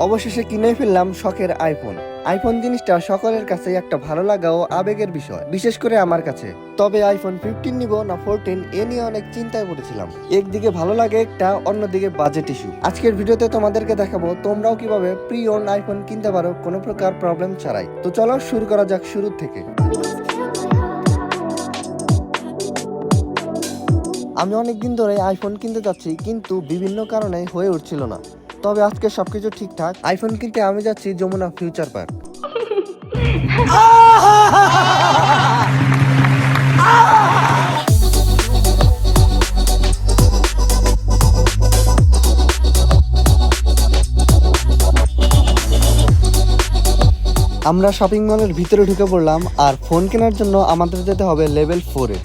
অবশেষে কিনে ফেললাম শখের আইফোন আইফোন জিনিসটা সকলের কাছে একটা ভালো লাগা ও আবেগের বিষয়, বিশেষ করে আমার কাছে। তবে আইফোন ফিফটিন নিব না ফোরটিন এ নিয়ে অনেক চিন্তায় পড়েছিলাম। একদিকে ভালো লাগে একটা, অন্যদিকে বাজেট ইস্যু আজকের ভিডিওতে তোমাদেরকে দেখাবো তোমরাও কীভাবে প্রি ওন আইফোন কিনতে পারো, কোনো প্রকার প্রবলেম ছাড়াই। তো চলো শুরু করা যাক শুরু থেকে। আমি অনেকদিন ধরে আইফোন কিনতে যাচ্ছি, কিন্তু বিভিন্ন কারণে হয়ে উঠছিল না। তবে আজকে সবকিছু ঠিকঠাক। আইফোন কিনতে আমি যাচ্ছি যমুনা ফিউচার পার্ক। আমরা শপিং মলের ভিতরে ঢুকে পড়লাম আর ফোন কেনার জন্য আমাদের যেতে হবে লেভেল ফোরে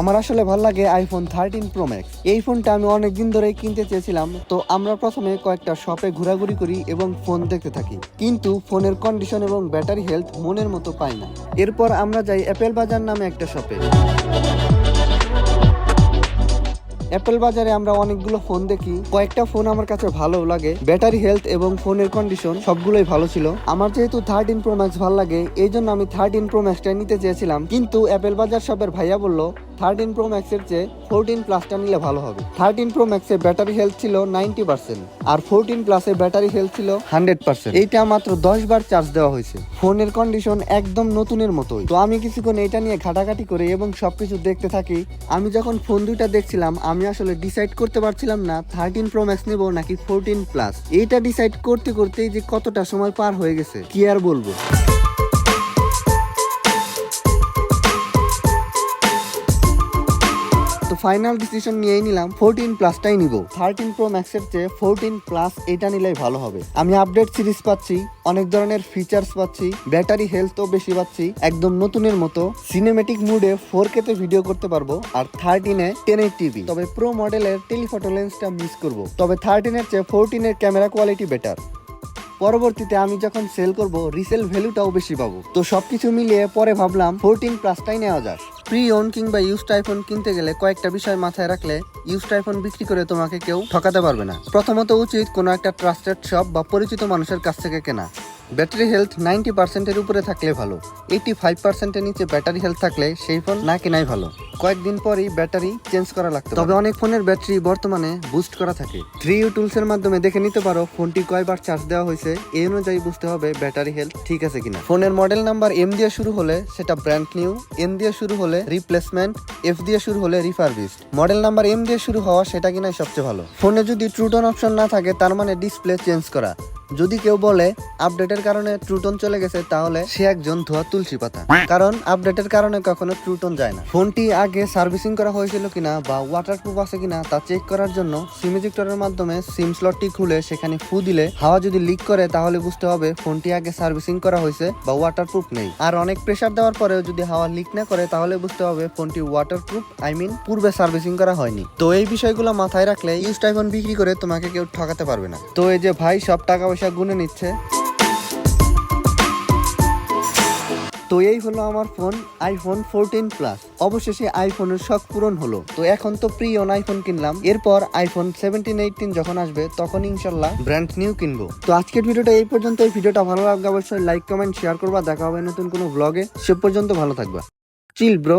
আমার আসলে ভালো লাগে আইফোন থার্টিন প্রো ম্যাক্স এই ফোনটা আমি অনেক দিন ধরে কিনতে চেয়েছিলাম, তো আমরা প্রথমে কয়েকটা শপে ঘোরাঘুরি করি এবং ফোন দেখতে থাকি। কিন্তু ফোনের কন্ডিশন এবং ব্যাটারি হেলথ মনের মতো পাই না। এরপর আমরা যাই অ্যাপেল বাজার নামে একটা শপে অ্যাপেল বাজারে আমরা অনেকগুলো ফোন দেখি। কয়েকটা ফোন আমার কাছে ভালো লাগে। ব্যাটারি হেলথ এবং ফোনের কন্ডিশন সবগুলোই ভালো ছিল। আমার যেহেতু থার্টিন প্রো ম্যাক্স ভালো লাগে, এই জন্য আমি থার্টিন প্রো ম্যাক্সটা নিতে চেয়েছিলাম। কিন্তু অ্যাপেল বাজার শপের ভাইয়া বলল থার্টিন প্রো ম্যাক্সের চেয়ে ফোরটিন প্লাসটা নিলে ভালো হবে। থার্টিন প্রো ম্যাক্সের ব্যাটারি হেলথ ছিল নাইনটি পার্সেন্ট আর ফোরটিন প্লাসের ব্যাটারি হেলথ ছিল হান্ড্রেড পার্সেন্ট এইটা মাত্র দশ বার চার্জ দেওয়া হয়েছে। ফোনের কন্ডিশন একদম নতুনের মতোই। তো আমি কিছুক্ষণ এটা নিয়ে ঘাটাঘাটি করে এবং সবকিছু দেখতে থাকি। আমি যখন ফোন দুইটা দেখছিলাম, আমি আসলে ডিসাইড করতে পারছিলাম না থার্টিন প্রো ম্যাক্স নেব নাকি ফোরটিন প্লাস এটা ডিসাইড করতে করতেই যে কতটা সময় পার হয়ে গেছে, কি আর বলব? ফাইনাল ডিসিশন নিয়েই নিলাম ফোরটিন প্লাসটাই নিব। থার্টিন প্রো ম্যাক্সের চেয়ে ফোরটিন প্লাস এটা নিলেই ভালো হবে। আমি আপডেট সিরিজ পাচ্ছি, অনেক ধরনের ফিচার্স পাচ্ছি ব্যাটারি হেলথও বেশি পাচ্ছি, একদম নতুনের মতো সিনেমেটিক মুডে ফোর তে ভিডিও করতে পারব, আর থার্টিনে টেন এইট টিভি তবে প্রো মডেলের টেলিফটো লেন্সটা মিস করব। তবে থার্টিনের চেয়ে ফোরটিনের ক্যামেরা কোয়ালিটি বেটার পরবর্তীতে আমি যখন সেল করব রিসেল ভ্যালুটাও বেশি পাবো। তো সবকিছু মিলিয়ে পরে ভাবলাম ফোরটিন প্লাসটাই নেওয়া যাক। প্রি ওন কিংবা ইউজড আইফোন কিনতে গেলে কয়েকটা বিষয় মাথায় রাখলে ইউজড আইফোন বিক্রি করে তোমাকে কেউ ঠকাতে পারবে না। প্রথমত উচিত কোনো একটা ট্রাস্টেড শপ বা পরিচিত মানুষের কাছ থেকে কেনা। ব্যাটারি হেলথ নাইনটি পার্সেন্টের উপরে থাকলে ভালো। এইটি ফাইভ পার্সেন্টের নিচে ব্যাটারি হেলথ থাকলে সেই ফোন না কেনাই ভালো। কয়েকদিন পরই ব্যাটারি চেঞ্জ করা লাগতো তবে অনেক ফোনের ব্যাটারি বর্তমানে বুস্ট করা থাকে। থ্রি ইউ টুলসের মাধ্যমে দেখে নিতে পারো ফোনটি কয়বার চার্জ দেওয়া হয়েছে। এই অনুযায়ী বুঝতে হবে ব্যাটারি হেলথ ঠিক আছে কিনা। ফোনের মডেল নাম্বার এম দিয়ে শুরু হলে সেটা ব্র্যান্ড নিউ এন দিয়ে শুরু হলে রিপ্লেসমেন্ট এফ দিয়ে শুরু হলে রিফারবিস্ট মডেল নাম্বার এম দিয়ে শুরু হওয়া সেটা কিনাই সবচেয়ে ভালো। ফোনে যদি ট্রুটন অপশন না থাকে, তার মানে ডিসপ্লে চেঞ্জ করা। যদি কেউ বলে, আপডেটের কারণে ট্রুটন চলে গেছে, তাহলে সে একজন ধোয়া তুলসী পাতা। কারণ আপডেটের কারণে কখনো ট্রুটন যায় না। ফোনটি আগে সার্ভিসিং করা হয়েছিল কিনা বা ওয়াটারপ্রুফ আছে কিনা তা চেক করার জন্য সিম ইজেক্টরের মাধ্যমে সিম স্লটটি খুলে সেখানে ফু দিলে হাওয়া যদি লিক করে, তাহলে বুঝতে হবে ফোনটি আগে সার্ভিসিং করা হয়েছে বা ওয়াটারপ্রুফ নেই। আর অনেক প্রেসার দেওয়ার পরেও যদি হাওয়া লিক না করে, তাহলে বুঝতে হবে ফোনটি ওয়াটারপ্রুফ আই মিন পূর্বে সার্ভিসিং করা হয়নি। তো এই বিষয়গুলো মাথায় রাখলে ইউজ আইফোন বিক্রি করে তোমাকে কেউ ঠকাতে পারবে না। তো এই যে ভাই, সব টাকা পয়সা গুনে নিচ্ছে। তো এই হলো আমার ফোন আইফোন ফোরটিন প্লাস অবশেষে আইফোনের শখ পূরণ হলো। তো এখন তো প্রি অন আইফোন কিনলাম। এরপর আইফোন সেভেন্টিন এইটিন যখন আসবে, তখন ইনশাল্লাহ ব্র্যান্ড নিউ কিনবো। তো আজকের ভিডিওটা এই পর্যন্ত। এই ভিডিওটা ভালো লাগবে অবশ্যই লাইক কমেন্ট শেয়ার করবা। দেখা হবে নতুন কোনো ব্লগে সে পর্যন্ত ভালো থাকবা। চিল ব্রো